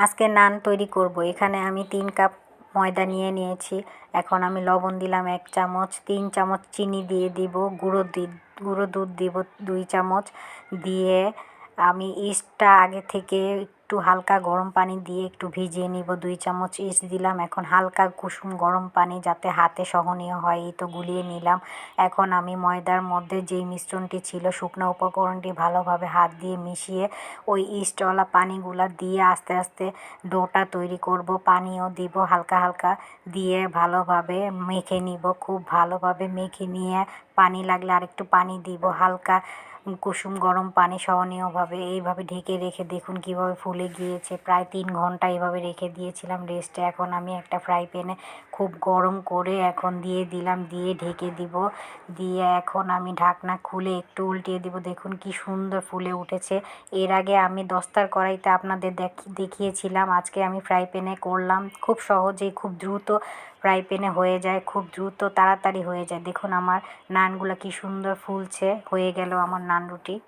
আজকে নান তৈরি করব। এখানে আমি তিন কাপ ময়দা নিয়ে নিয়েছি। এখন আমি লবণ দিলাম এক চামচ, তিন চামচ চিনি দিয়ে দিব, গুঁড়ো দি- গুঁড়ো দুধ দিব দুই চামচ। দিয়ে আমি ইস্টটা আগে থেকে একটু হালকা গরম পানি দিয়ে একটু ভিজিয়ে নিব। দুই চামচ ইস্ট দিলাম। এখন হালকা কুসুম গরম পানি যাতে হাতে সহনীয় হয়, এই তো গুলিয়ে নিলাম। এখন আমি ময়দার মধ্যে যেই মিশ্রণটি ছিল, শুকনো উপকরণটি ভালোভাবে হাত দিয়ে মিশিয়ে ওই ইস্টওয়ালা পানিগুলা দিয়ে আস্তে আস্তে ডোটা তৈরি করব। পানিও দিব হালকা হালকা দিয়ে ভালোভাবে মেখে নিব। খুব ভালোভাবে মেখে নিয়ে পানি লাগলে আরেকটু পানি দিব। হালকা কুসুম গরম পানি সহনীয়ভাবে এইভাবে ঢেকে রেখে দেখুন কীভাবে ফুলে গিয়েছে। প্রায় তিন ঘণ্টা এভাবে রেখে দিয়েছিলাম রেস্টে এখন আমি একটা ফ্রাই প্যানে খুব গরম করে এখন দিয়ে দিলাম, দিয়ে ঢেকে দিব। দিয়ে এখন আমি ঢাকনা খুলে একটু উল্টিয়ে দিব। দেখুন কি সুন্দর ফুলে উঠেছে। এর আগে আমি দস্তার কড়াইতে আপনাদের দেখ- দেখিয়েছিলাম। আজকে আমি ফ্রাই প্যানে করলাম। খুব সহজেই, খুব দ্রুত ফ্রাই প্যানে হয়ে যায়। খুব দ্রুত তাড়াতাড়ি হয়ে যায়। দেখুন আমার নানগুলো কি সুন্দর ফুলছে। হয়ে গেল আমার নান রুটি।